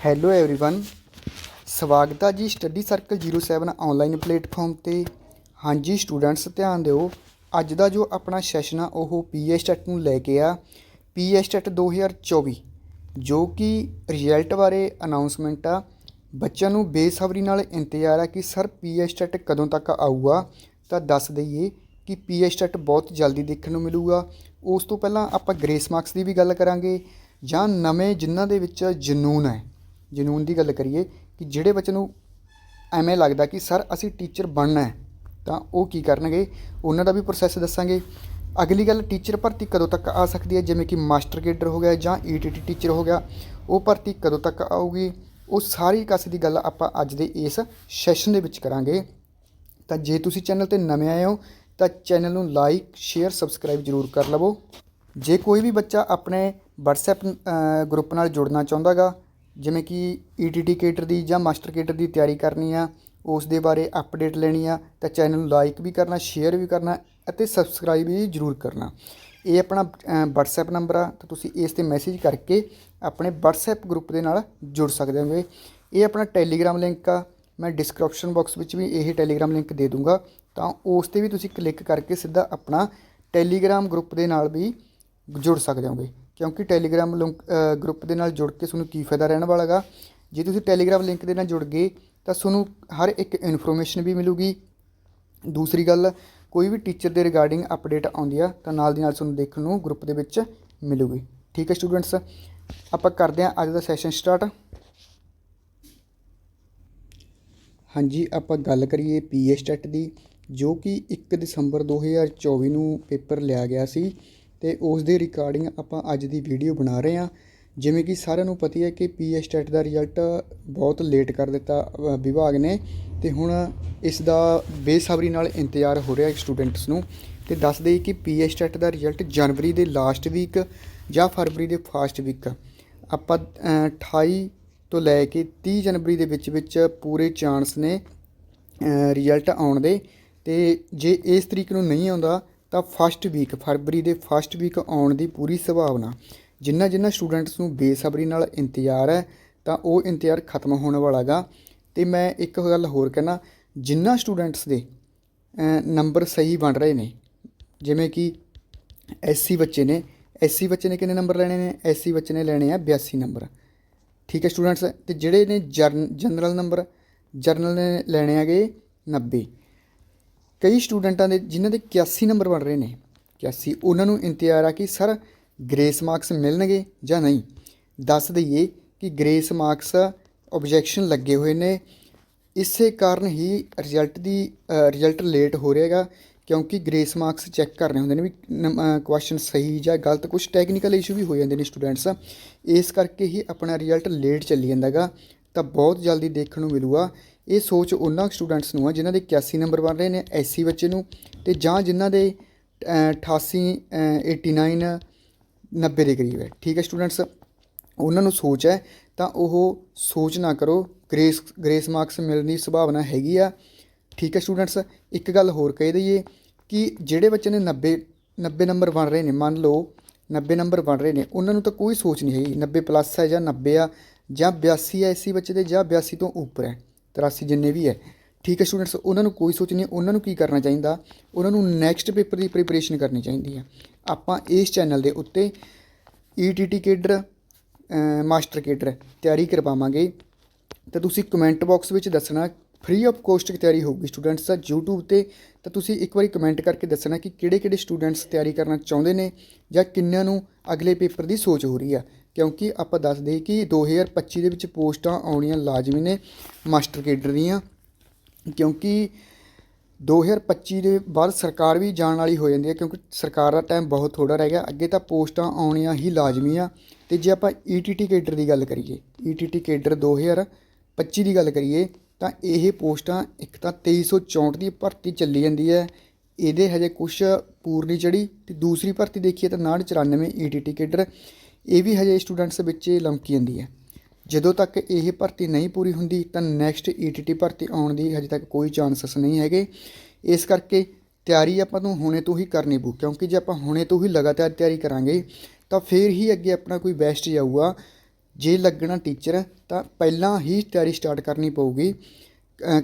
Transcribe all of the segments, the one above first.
Hello everyone ਸਵਾਗਤ ਹੈ ਜੀ ਸਟੱਡੀ ਸਰਕਲ 07 ਆਨਲਾਈਨ ਪਲੇਟਫਾਰਮ ਤੇ ਹਾਂਜੀ ਸਟੂਡੈਂਟਸ ਧਿਆਨ ਦਿਓ ਅੱਜ ਦਾ ਜੋ ਆਪਣਾ ਸੈਸ਼ਨ ਆ ਉਹ ਪੀਐਸ ਟੈਟ ਨੂੰ ਲੈ ਕੇ ਆ ਪੀਐਸ ਟੈਟ 2024 ਜੋ ਕਿ ਰਿਜ਼ਲਟ ਬਾਰੇ ਅਨਾਉਂਸਮੈਂਟ ਆ ਬੱਚਿਆਂ ਨੂੰ ਬੇਸਬਰੀ ਨਾਲ ਇੰਤਜ਼ਾਰ ਆ ਕਿ ਸਰ ਪੀਐਸ ਟੈਟ ਕਦੋਂ ਤੱਕ ਆਊਗਾ ਤਾਂ ਦੱਸ ਦਈਏ ਕਿ ਪੀਐਸ ਟੈਟ ਬਹੁਤ ਜਲਦੀ ਦੇਖਣ ਨੂੰ ਮਿਲੂਗਾ ਉਸ ਤੋਂ ਪਹਿਲਾਂ ਆਪਾਂ ਗ੍ਰੇਸ ਮਾਰਕਸ ਦੀ ਵੀ ਗੱਲ ਕਰਾਂਗੇ ਜਾਂ ਨਵੇਂ ਜਿਨ੍ਹਾਂ ਦੇ ਵਿੱਚ ਜਨੂਨ ਹੈ ਜਨੂਨ ਦੀ ਗੱਲ ਕਰੀਏ ਕਿ ਜਿਹੜੇ ਬੱਚੇ ਨੂੰ ਐਵੇਂ ਲੱਗਦਾ ਕਿ ਸਰ ਅਸੀਂ ਟੀਚਰ ਬਣਨਾ ਹੈ, ਤਾਂ ਉਹ ਕੀ ਕਰਨਗੇ? ਉਹਨਾਂ ਦਾ ਵੀ ਪ੍ਰੋਸੈਸ ਦੱਸਾਂਗੇ। ਅਗਲੀ ਗੱਲ, ਟੀਚਰ ਭਰਤੀ ਕਦੋਂ ਤੱਕ ਆ ਸਕਦੀ ਹੈ? ਜਿਵੇਂ ਕਿ ਮਾਸਟਰ ਕੇਡਰ ਹੋ ਗਿਆ ਜਾਂ ਈਟੀਟੀ ਟੀਚਰ ਹੋ ਗਿਆ, ਉਹ ਭਰਤੀ ਕਦੋਂ ਤੱਕ ਆਊਗੀ? ਉਹ ਸਾਰੀ ਕਸ ਦੀ ਗੱਲ ਆਪਾਂ ਅੱਜ ਦੇ ਇਸ ਸੈਸ਼ਨ ਦੇ ਵਿੱਚ ਕਰਾਂਗੇ। ਤਾਂ ਜੇ ਤੁਸੀਂ ਚੈਨਲ ਤੇ ਨਵੇਂ ਆਏ ਹੋ, ਤਾਂ ਚੈਨਲ ਨੂੰ ਲਾਈਕ ਸ਼ੇਅਰ ਸਬਸਕ੍ਰਾਈਬ ਜ਼ਰੂਰ ਕਰ ਲਵੋ। ਜੇ ਕੋਈ ਵੀ ਬੱਚਾ ਆਪਣੇ WhatsApp ਗਰੁੱਪ ਨਾਲ ਜੁੜਨਾ ਚਾਹੁੰਦਾਗਾ ਜਿਵੇਂ ਕਿ ETT ਕੇਟਰ ਦੀ ਜਾਂ ਮਾਸਟਰ ਕੇਟਰ ਦੀ ਤਿਆਰੀ ਕਰਨੀ ਆ ਉਸ ਦੇ ਬਾਰੇ ਅਪਡੇਟ ਲੈਣੀ ਆ ਤਾਂ ਚੈਨਲ ਨੂੰ ਲਾਈਕ ਵੀ ਕਰਨਾ ਸ਼ੇਅਰ ਵੀ ਕਰਨਾ ਅਤੇ ਸਬਸਕ੍ਰਾਈਬ ਵੀ ਜ਼ਰੂਰ ਕਰਨਾ। ਇਹ ਆਪਣਾ ਅ, WhatsApp ਨੰਬਰ ਆ ਤਾਂ ਤੁਸੀਂ ਇਸ ਤੇ ਮੈਸੇਜ ਕਰਕੇ ਆਪਣੇ WhatsApp ਗਰੁੱਪ ਦੇ ਨਾਲ ਜੁੜ ਸਕਦੇ ਹੋਗੇ। ਇਹ ਆਪਣਾ ਟੈਲੀਗ੍ਰਾਮ ਲਿੰਕ ਆ ਮੈਂ ਡਿਸਕ੍ਰਿਪਸ਼ਨ ਬਾਕਸ ਵਿੱਚ ਵੀ ਇਹ ਟੈਲੀਗ੍ਰਾਮ ਲਿੰਕ ਦੇ ਦੂੰਗਾ ਤਾਂ ਉਸ ਤੇ ਵੀ ਤੁਸੀਂ ਕਲਿੱਕ ਕਰਕੇ ਸਿੱਧਾ ਆਪਣਾ ਟੈਲੀਗ੍ਰਾਮ ਗਰੁੱਪ ਦੇ ਨਾਲ ਵੀ ਜੁੜ ਸਕਦੇ ਹੋਗੇ। ਕਿਉਂਕਿ ਟੈਲੀਗ੍ਰਾਮ ਲਿੰਕ ਗਰੁੱਪ ਦੇ ਨਾਲ ਜੁੜ ਕੇ ਤੁਹਾਨੂੰ ਕੀ ਫਾਇਦਾ ਰਹਿਣ ਵਾਲਾਗਾ। ਜੇ ਤੁਸੀਂ ਟੈਲੀਗ੍ਰਾਮ ਲਿੰਕ ਦੇ ਨਾਲ ਜੁੜ ਗਏ, ਤਾਂ ਤੁਹਾਨੂੰ ਹਰ ਇੱਕ ਇਨਫੋਰਮੇਸ਼ਨ ਵੀ ਮਿਲੂਗੀ। ਦੂਸਰੀ ਗੱਲ, ਕੋਈ ਵੀ ਟੀਚਰ ਦੇ ਰਿਗਾਰਡਿੰਗ ਅਪਡੇਟ ਆਉਂਦੀ ਆ, ਤਾਂ ਨਾਲ ਦੀ ਨਾਲ ਤੁਹਾਨੂੰ ਦੇਖਣ ਨੂੰ ਗਰੁੱਪ ਦੇ ਵਿੱਚ ਮਿਲੂਗੀ। ਠੀਕ ਹੈ ਸਟੂਡੈਂਟਸ ਆਪਾਂ ਕਰਦੇ ਹਾਂ ਅੱਜ ਦਾ ਸੈਸ਼ਨ ਸਟਾਰਟ ਹਾਂਜੀ, ਆਪਾਂ ਗੱਲ ਕਰੀਏ ਪੀਐਸ ਟੈਟ ਦੀ, ਜੋ ਕਿ 1 ਦਸੰਬਰ 2024 ਨੂੰ ਪੇਪਰ ਲਿਆ ਗਿਆ ਸੀ। ਅਤੇ ਉਸ ਦੇ ਰਿਕਾਰਡਿੰਗ ਆਪਾਂ ਅੱਜ ਦੀ ਵੀਡੀਓ ਬਣਾ ਰਹੇ ਹਾਂ। ਜਿਵੇਂ ਕਿ ਸਾਰਿਆਂ ਨੂੰ ਪਤਾ ਹੈ ਕਿ ਪੀਐਸ ਟੈਟ ਦਾ ਰਿਜ਼ਲਟ ਬਹੁਤ ਲੇਟ ਕਰ ਦਿੱਤਾ ਵਿਭਾਗ ਨੇ ਤੇ ਹੁਣ ਇਸ ਦਾ ਬੇਸਬਰੀ ਨਾਲ ਇੰਤਜ਼ਾਰ ਹੋ ਰਿਹਾ ਸਟੂਡੈਂਟਸ ਨੂੰ। ਤੇ ਦੱਸ ਦੇਈ ਕਿ ਪੀਐਸ ਟੈਟ ਦਾ ਰਿਜ਼ਲਟ ਜਨਵਰੀ ਦੇ ਲਾਸਟ ਵੀਕ ਜਾਂ ਫਰਵਰੀ ਦੇ ਫਾਸਟ ਵੀਕ ਆਪਾਂ ਅ, 28 ਤੋਂ ਲੈ ਕੇ 30 ਜਨਵਰੀ ਦੇ ਵਿੱਚ ਵਿੱਚ ਪੂਰੇ ਚਾਂਸ ਨੇ ਰਿਜ਼ਲਟ ਆਉਣ ਦੇ। ਤੇ ਜੇ ਇਸ ਤਰੀਕ ਨੂੰ ਨਹੀਂ ਆਉਂਦਾ ਤਾਂ ਫਸਟ ਵੀਕ ਫਰਵਰੀ ਦੇ ਫਸਟ ਵੀਕ ਆਉਣ ਦੀ ਪੂਰੀ ਸੰਭਾਵਨਾ। ਜਿੰਨਾ ਜਿੰਨਾ ਸਟੂਡੈਂਟਸ ਨੂੰ ਬੇਸਬਰੀ ਨਾਲ ਇੰਤਜ਼ਾਰ ਹੈ, ਤਾਂ ਉਹ ਇੰਤਜ਼ਾਰ ਖਤਮ ਹੋਣ ਵਾਲਾਗਾ। ਤੇ ਮੈਂ ਇੱਕ ਗੱਲ ਹੋਰ ਕਹਿਣਾ, ਜਿੰਨਾ ਸਟੂਡੈਂਟਸ ਦੇ ਨੰਬਰ ਸਹੀ ਬਣ ਰਹੇ ਨੇ, ਜਿਵੇਂ ਕਿ ਐਸਸੀ ਬੱਚੇ ਨੇ ਐਸਸੀ ਬੱਚੇ ਨੇ ਕਿੰਨੇ ਨੰਬਰ ਲੈਣੇ ਨੇ? ਐਸਸੀ ਬੱਚੇ ਨੇ ਲੈਣੇ ਆ 82 ਨੰਬਰ ਠੀਕ ਹੈ ਸਟੂਡੈਂਟਸ ਤੇ ਜਿਹੜੇ ਨੇ ਜਰਨ ਜਨਰਲ ਨੰਬਰ ਜਰਨਲ ਨੇ ਲੈਣੇ ਹੈਗੇ 90 ਕਈ ਸਟੂਡੈਂਟਾਂ ਦੇ ਜਿਨ੍ਹਾਂ ਦੇ 81 ਨੰਬਰ ਬਣ ਰਹੇ ਨੇ 81 ਉਹਨਾਂ ਨੂੰ ਇੰਤਜ਼ਾਰ ਆ ਕਿ ਸਰ ਗ੍ਰੇਸ ਮਾਰਕਸ ਮਿਲਣਗੇ ਜਾਂ ਨਹੀਂ। ਦੱਸ ਦਈਏ ਕਿ ਗ੍ਰੇਸ ਮਾਰਕਸ ਆਬਜੈਕਸ਼ਨ ਲੱਗੇ ਹੋਏ ਨੇ। ਇਸੇ ਕਾਰਨ ਹੀ ਰਿਜ਼ਲਟ ਦੀ ਰਿਜ਼ਲਟ ਲੇਟ ਹੋ ਰਿਹਾਗਾ ਕਿਉਂਕਿ ਗ੍ਰੇਸ ਮਾਰਕਸ ਚੈੱਕ ਕਰਨੇ ਹੁੰਦੇ ਨੇ ਵੀ ਕੁਐਸਚਨ ਸਹੀ ਜਾਂ ਗਲਤ ਕੁਝ ਟੈਕਨੀਕਲ ਇਸ਼ੂ ਵੀ ਹੋ ਜਾਂਦੇ ਨੇ ਸਟੂਡੈਂਟਸ। ਇਸ ਕਰਕੇ ਹੀ ਆਪਣਾ ਰਿਜ਼ਲਟ ਲੇਟ ਚੱਲੀ ਜਾਂਦਾਗਾ ਤਾਂ ਬਹੁਤ ਜਲਦੀ ਦੇਖਣ ਨੂੰ ਮਿਲੂਗਾ ਇਹ ਸੋਚ ਉਹਨਾਂ ਸਟੂਡੈਂਟਸ ਨੂੰ ਆ ਜਿਨ੍ਹਾਂ ਦੇ 81 ਨੰਬਰ ਬਣ ਰਹੇ ਨੇ ਐਸਸੀ ਬੱਚੇ ਨੂੰ ਤੇ ਜਾਂ ਜਿਨ੍ਹਾਂ ਦੇ ਅ, 88 ਅ, 89 90 ਦੇ ਕਰੀਬ ਹੈ। ਠੀਕ ਹੈ ਸਟੂਡੈਂਟਸ ਉਹਨਾਂ ਨੂੰ ਸੋਚ ਹੈ ਤਾਂ ਉਹ ਸੋਚ ਨਾ ਕਰੋ ਗ੍ਰੇਸ ਗ੍ਰੇਸ ਮਾਰਕਸ ਮਿਲਣ ਦੀ ਸੰਭਾਵਨਾ ਹੈਗੀ ਆ। ਠੀਕ ਹੈ ਸਟੂਡੈਂਟਸ ਇੱਕ ਗੱਲ ਹੋਰ ਕਹਿ ਦਈਏ ਕਿ ਜਿਹੜੇ ਬੱਚੇ ਨੇ 90 90 ਨੰਬਰ ਬਣ ਰਹੇ ਨੇ ਮੰਨ ਲਓ 90 ਨੰਬਰ ਬਣ ਰਹੇ ਨੇ ਉਹਨਾਂ ਨੂੰ ਤਾਂ ਕੋਈ ਸੋਚ ਨਹੀਂ ਹੈਗੀ 90 ਪਲੱਸ ਹੈ ਜਾਂ 90 ਆ ਜਾਂ 82 ਹੈ ਐਸੀ ਬੱਚੇ ਦੇ ਜਾਂ 82 ਤੋਂ ਉੱਪਰ ਹੈ। 83 ਜਿੰਨੇ ਵੀ ਹੈ। ਠੀਕ ਹੈ ਸਟੂਡੈਂਟਸ ਉਹਨਾਂ ਨੂੰ ਕੋਈ ਸੋਚ ਨਹੀਂ, ਉਹਨਾਂ ਨੂੰ ਕੀ ਕਰਨਾ ਚਾਹੀਦਾ? ਉਹਨਾਂ ਨੂੰ ਨੈਕਸਟ ਪੇਪਰ ਦੀ ਪ੍ਰੀਪਰੇਸ਼ਨ ਕਰਨੀ ਚਾਹੀਦੀ ਹੈ। ਆਪਾਂ ਇਸ ਚੈਨਲ ਦੇ ਉੱਤੇ ਈਟੀਟੀ ਕੇਡਰ ਮਾਸਟਰ ਕੇਡਰ ਤਿਆਰੀ ਕਰਵਾਵਾਂਗੇ। ਤਾਂ ਤੁਸੀਂ ਕਮੈਂਟ ਬਾਕਸ ਵਿੱਚ ਦੱਸਣਾ ਫ੍ਰੀ ਆਫ ਕੋਸਟ ਤਿਆਰੀ ਹੋਊਗੀ ਸਟੂਡੈਂਟਸ ਦਾ YouTube ਤੇ, ਤਾਂ ਤੁਸੀਂ ਇੱਕ ਵਾਰੀ ਕਮੈਂਟ ਕਰਕੇ ਦੱਸਣਾ ਕਿ ਕਿਹੜੇ ਕਿਹੜੇ ਸਟੂਡੈਂਟਸ ਤਿਆਰੀ ਕਰਨਾ ਚਾਹੁੰਦੇ ਨੇ ਜਾਂ ਕਿੰਨਿਆਂ ਨੂੰ ਅਗਲੇ ਪੇਪਰ ਦੀ ਸੋਚ ਹੋ ਰਹੀ ਆ। ਕਿਉਂਕਿ ਆਪਾਂ ਦੱਸਦੇ ਕਿ 2025 ਦੇ ਵਿੱਚ ਪੋਸਟਾਂ ਆਉਣੀਆਂ ਲਾਜ਼ਮੀ ਨੇ, ਮਾਸਟਰ ਕੇਡਰ ਦੀਆਂ। ਕਿਉਂਕਿ 2025 ਦੇ ਬਾਅਦ ਸਰਕਾਰ ਵੀ ਜਾਣ ਵਾਲੀ ਹੋ ਜਾਂਦੀ ਹੈ ਕਿਉਂਕਿ ਸਰਕਾਰ ਦਾ ਟਾਈਮ ਬਹੁਤ ਥੋੜਾ ਰਹਿ ਗਿਆ। ਅੱਗੇ ਤਾਂ ਪੋਸਟਾਂ ਆਉਣੀਆਂ ਹੀ ਲਾਜ਼ਮੀ ਆ। ਤੇ ਜੇ ਆਪਾਂ ETT ਕੇਡਰ ਦੀ ਗੱਲ ਕਰੀਏ ETT ਕੇਡਰ 2025 ਦੀ ਗੱਲ ਕਰੀਏ ਤਾਂ ਇਹ ਪੋਸਟਾਂ ਇੱਕ ਤਾਂ 2364 ਦੀ ਭਰਤੀ ਚੱਲੀ ਜਾਂਦੀ ਹੈ। ਇਹਦੇ ਹਜੇ ਕੁਝ ਪੂਰ ਨਹੀਂ ਚੜੀ ਤੇ ਦੂਸਰੀ ਭਰਤੀ ਦੇਖੀਏ ਤਾਂ 994 ETT ਕੇਡਰ, ਇਹ ਵੀ ਹਜੇ ਸਟੂਡੈਂਟਸ ਵਿੱਚ ਲਮਕੀ ਜਾਂਦੀ ਹੈ। ਜਦੋਂ ਤੱਕ ਇਹ ਭਰਤੀ ਨਹੀਂ ਪੂਰੀ ਹੁੰਦੀ ਤਾਂ ਨੈਕਸਟ ਈਟੀਟੀ ਭਰਤੀ ਆਉਣ ਦੀ ਹਜੇ ਤੱਕ ਕੋਈ ਚਾਂਸਸ ਨਹੀਂ ਹੈਗੇ। ਇਸ ਕਰਕੇ ਤਿਆਰੀ ਆਪਾਂ ਨੂੰ ਹੁਣੇ ਤੋਂ ਹੀ ਕਰਨੀ ਪਊ, ਕਿਉਂਕਿ ਜੇ ਆਪਾਂ ਹੁਣੇ ਤੋਂ ਹੀ ਲਗਾਤਾਰ ਤਿਆਰੀ ਕਰਾਂਗੇ ਤਾਂ ਫਿਰ ਹੀ ਅੱਗੇ ਆਪਣਾ ਕੋਈ ਬੈਸਟ ਜਾਊਗਾ। ਜੇ ਲੱਗਣਾ ਟੀਚਰ ਤਾਂ ਪਹਿਲਾਂ ਹੀ ਤਿਆਰੀ ਸਟਾਰਟ ਕਰਨੀ ਪਊਗੀ।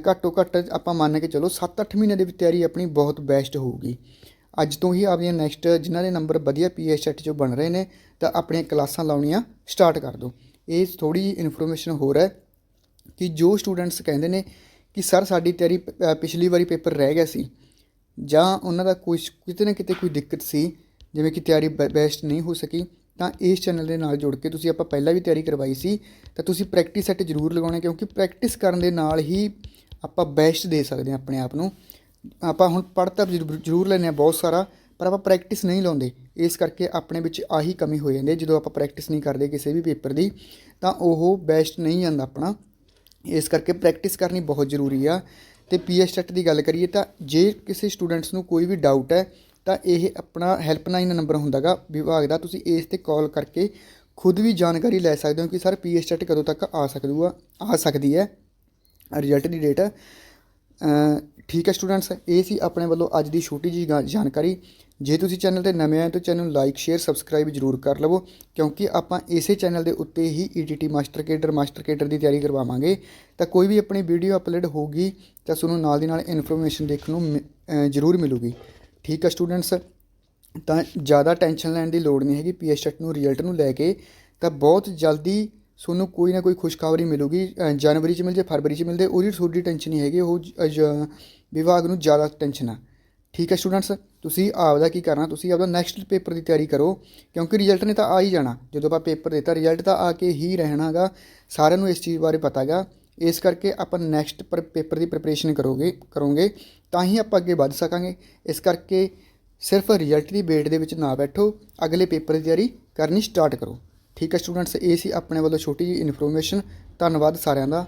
ਘੱਟੋ ਘੱਟ ਆਪਾਂ ਮੰਨ ਕੇ ਚਲੋ 7-8 ਮਹੀਨੇ ਦੇ ਵਿੱਚ ਤਿਆਰੀ ਆਪਣੀ ਬਹੁਤ ਬੈਸਟ ਹੋਊਗੀ। ਅੱਜ ਤੋਂ ਹੀ ਆਪਣੀਆਂ ਨੈਕਸਟ ਜਿਨ੍ਹਾਂ ਦੇ ਨੰਬਰ ਵਧੀਆ ਪੀਐਚ ਸੈਟ 'ਚੋਂ ਬਣ ਰਹੇ ਨੇ, ਤਾਂ ਆਪਣੀਆਂ ਕਲਾਸਾਂ ਲਾਉਣੀਆਂ ਸਟਾਰਟ ਕਰ ਦਿਓ। ਇਹ ਥੋੜੀ ਜਿਹੀ ਇਨਫੋਰਮੇਸ਼ਨ ਹੋਰ ਹੈ ਕਿ ਜੋ ਸਟੂਡੈਂਟਸ ਕਹਿੰਦੇ ਨੇ ਕਿ ਸਰ ਸਾਡੀ ਤਿਆਰੀ ਪਿਛਲੀ ਵਾਰੀ ਪੇਪਰ ਰਹਿ ਗਿਆ ਸੀ। ਜਾਂ ਉਹਨਾਂ ਦਾ ਕੋਈ ਕਿਤੇ ਨਾ ਕਿਤੇ ਕੋਈ ਦਿੱਕਤ ਸੀ, ਜਿਵੇਂ ਕਿ ਤਿਆਰੀ ਬੈਸਟ ਨਹੀਂ ਹੋ ਸਕੀ ਤਾਂ ਇਸ ਚੈਨਲ ਦੇ ਨਾਲ ਜੁੜ ਕੇ ਤੁਸੀਂ ਆਪਾਂ ਪਹਿਲਾਂ ਵੀ ਤਿਆਰੀ ਕਰਵਾਈ ਸੀ, ਤਾਂ ਤੁਸੀਂ ਪ੍ਰੈਕਟਿਸ ਸੈੱਟ ਜ਼ਰੂਰ ਲਗਾਉਣਾ ਕਿਉਂਕਿ ਪ੍ਰੈਕਟਿਸ ਕਰਨ ਦੇ ਨਾਲ ਹੀ ਆਪਾਂ ਬੈਸਟ ਦੇ ਸਕਦੇ ਹਾਂ ਆਪਣੇ ਆਪ ਨੂੰ। ਆਪਾਂ ਹੁਣ ਪੜ੍ਹ ਤਾਂ ਜ਼ਰੂਰ ਜ਼ਰੂਰ ਲੈਂਦੇ ਹਾਂ ਬਹੁਤ ਸਾਰਾ, ਪਰ ਆਪਾਂ ਪ੍ਰੈਕਟਿਸ ਨਹੀਂ ਲਾਉਂਦੇ। ਇਸ ਕਰਕੇ ਆਪਣੇ ਵਿੱਚ ਆਹੀ ਕਮੀ ਹੋ ਜਾਂਦੀ ਹੈ, ਜਦੋਂ ਆਪਾਂ ਪ੍ਰੈਕਟਿਸ ਨਹੀਂ ਕਰਦੇ ਕਿਸੇ ਵੀ ਪੇਪਰ ਦੀ, ਤਾਂ ਉਹ ਬੈਸਟ ਨਹੀਂ ਜਾਂਦਾ ਆਪਣਾ। ਇਸ ਕਰਕੇ ਪ੍ਰੈਕਟਿਸ ਕਰਨੀ ਬਹੁਤ ਜ਼ਰੂਰੀ ਆ। ਤੇ ਪੀਐਚ ਟੈਟ ਦੀ ਗੱਲ ਕਰੀਏ ਤਾਂ ਜੇ ਕਿਸੇ ਸਟੂਡੈਂਟਸ ਨੂੰ ਕੋਈ ਵੀ ਡਾਊਟ ਹੈ ਤਾਂ ਇਹ ਆਪਣਾ ਹੈਲਪਲਾਈਨ ਨੰਬਰ ਹੁੰਦਾਗਾ ਵਿਭਾਗ ਦਾ। ਤੁਸੀਂ ਇਸ ਤੇ ਕਾਲ ਕਰਕੇ ਖੁਦ ਵੀ ਜਾਣਕਾਰੀ ਲੈ ਸਕਦੇ ਹੋ ਕਿ ਸਰ ਪੀਐਚ ਟੈਟ ਕਦੋਂ ਤੱਕ ਆ ਸਕਦੂਗਾ ਆ ਸਕਦੀ ਹੈ, ਰਿਜ਼ਲਟ ਦੀ ਡੇਟ। ਠੀਕ ਹੈ ਸਟੂਡੈਂਟਸ, ਇਹ ਸੀ ਆਪਣੇ ਵੱਲੋਂ ਅੱਜ ਦੀ ਛੋਟੀ ਜੀ ਜਾਣਕਾਰੀ। ਜੇ ਤੁਸੀਂ ਚੈਨਲ ਤੇ ਨਵੇਂ ਆਏ ਤਾਂ ਚੈਨਲ ਨੂੰ ਲਾਈਕ, ਸ਼ੇਅਰ, ਸਬਸਕ੍ਰਾਈਬ ਜ਼ਰੂਰ ਕਰ ਲਵੋ, ਕਿਉਂਕਿ ਆਪਾਂ ਇਸੇ ਚੈਨਲ ਦੇ ਉੱਤੇ ਹੀ E ETT master cadre master cadre ਦੀ ਤਿਆਰੀ ਕਰਵਾਵਾਂਗੇ। ਤਾਂ ਕੋਈ ਵੀ ਆਪਣੀ ਵੀਡੀਓ ਅਪਲੋਡ ਹੋਊਗੀ ਤਾਂ ਤੁਹਾਨੂੰ ਨਾਲ ਦੀ ਨਾਲ ਇਨਫੋਰਮੇਸ਼ਨ ਦੇਖਣ ਨੂੰ ਮਿ- ਜ਼ਰੂਰ ਮਿਲੂਗੀ। ਠੀਕ ਹੈ ਸਟੂਡੈਂਟਸ? ਤਾਂ ਜ਼ਿਆਦਾ ਟੈਨਸ਼ਨ ਲੈਣ ਦੀ ਲੋੜ ਨਹੀਂ ਹੈਗੀ ਪੀਐਚ ਟੈਟ ਨੂੰ ਰਿਜ਼ਲਟ ਨੂੰ ਲੈ ਕੇ। ਤਾਂ ਬਹੁਤ ਜਲਦੀ ਤੁਹਾਨੂੰ ਕੋਈ ਨਾ ਕੋਈ ਖੁਸ਼ਖਬਰੀ ਮਿਲੂਗੀ। ਜਨਵਰੀ 'ਚ ਮਿਲ ਜੇ ਫਰਵਰੀ 'ਚ ਮਿਲਦੇ, ਉਹਦੀ ਤੁਹਾਡੀ ਟੈਨਸ਼ਨ ਨਹੀਂ ਹੈਗੀ, ਉਹ ਵਿਭਾਗ ਨੂੰ ਜ਼ਿਆਦਾ ਟੈਨਸ਼ਨ ਆ। ਠੀਕ ਹੈ ਸਟੂਡੈਂਟਸ, ਤੁਸੀਂ ਆਪਦਾ ਕੀ ਕਰਨਾ, ਤੁਸੀਂ ਆਪਦਾ ਨੈਕਸਟ ਪੇਪਰ ਦੀ ਤਿਆਰੀ ਕਰੋ, ਕਿਉਂਕਿ ਰਿਜ਼ਲਟ ਨੇ ਤਾਂ ਆ ਹੀ ਜਾਣਾ। ਜਦੋਂ ਆਪਾਂ ਪੇਪਰ ਦਿੱਤਾ ਰਿਜ਼ਲਟ ਤਾਂ ਆ ਕੇ ਹੀ ਰਹਿਣਾਗਾ, ਸਾਰਿਆਂ ਨੂੰ ਇਸ ਚੀਜ਼ ਬਾਰੇ ਪਤਾਗਾ। ਇਸ ਕਰਕੇ ਆਪਾਂ ਨੈਕਸਟ ਪਰ ਪੇਪਰ ਦੀ ਪ੍ਰੈਪਰੇਸ਼ਨ ਕਰੋਗੇ ਕਰੋਗੇ, ਤਾਂ ਹੀ ਆਪਾਂ ਅੱਗੇ ਵੱਧ ਸਕਾਂਗੇ। ਇਸ ਕਰਕੇ ਸਿਰਫ ਰਿਜ਼ਲਟ ਦੀ ਵੇਟ ਦੇ ਵਿੱਚ ਨਾ ਬੈਠੋ, ਅਗਲੇ ਪੇਪਰ ਦੀ ਤਿਆਰੀ ਕਰਨੀ ਸਟਾਰਟ ਕਰੋ। ਠੀਕ ਹੈ ਸਟੂਡੈਂਟਸ ਇਹ ਸੀ ਆਪਣੇ ਵੱਲੋਂ ਛੋਟੀ ਜਿਹੀ ਇਨਫੋਰਮੇਸ਼ਨ ਧੰਨਵਾਦ ਸਾਰਿਆਂ ਦਾ।